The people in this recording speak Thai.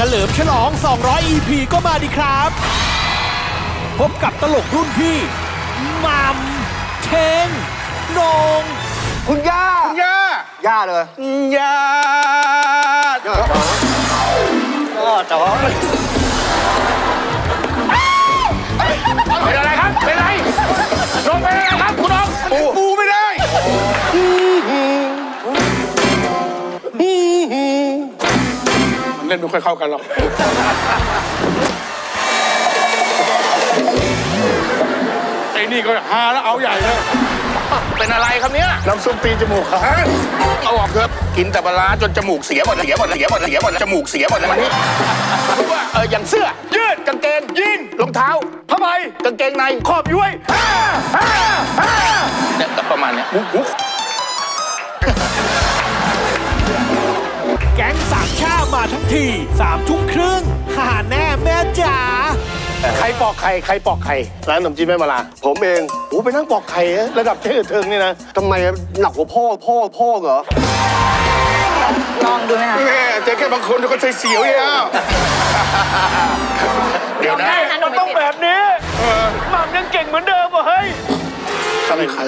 เฉลิมฉลอง 200 EP ก็มาดีครับ พบกับตลกรุ่นพี่มัมเทงโหนง คุณย่า ย่าย่าเลยย่าก็แต่ว่าเป็นอะไรครับ เป็นอะไรลงเป็นอะไรครับ คุณน้องปู เล่นไม่ค่อยเข้ากันหรอก ไอ้นี่ก็ฮาแล้วเอาใหญ่เลย เป็นอะไรครับเนี่ยน้ำส้มตีนจมูกครับเอาออกเถอะกินแต่ปลาร้าจนจมูกเสียหมดเสียหมดเสียหมดเสียหมดจมูกเสียหมดแล้วมันนี่เอออย่างเสื้อ ยืดกางเกงยีนรองเท้าผ้าใบกางเกงในขอบย้วยเนี่ยก็ประมาณเนี้ย แก๊งสามชามาทั้งทีสามทุ่มครึ่งหาแน่แม่จ๋าใครปอกไข่ใครปอกไข่ร้านขนมจีนแม่มาลาผมเองโอ้ไปนั่งปอกไข่อะระดับเจ๊เทิงนี่นะทำไมหนักกว่าพ่อพ่อพ่อเหรอลองดูไหมคะแม่เจ๊แค่บางคนก็ใจเสียวอย่างเดี๋ยวนะมันต้องแบบนี้หม่ำยังเก่งเหมือนเดิมว่ะเฮ้ยอะไรใคร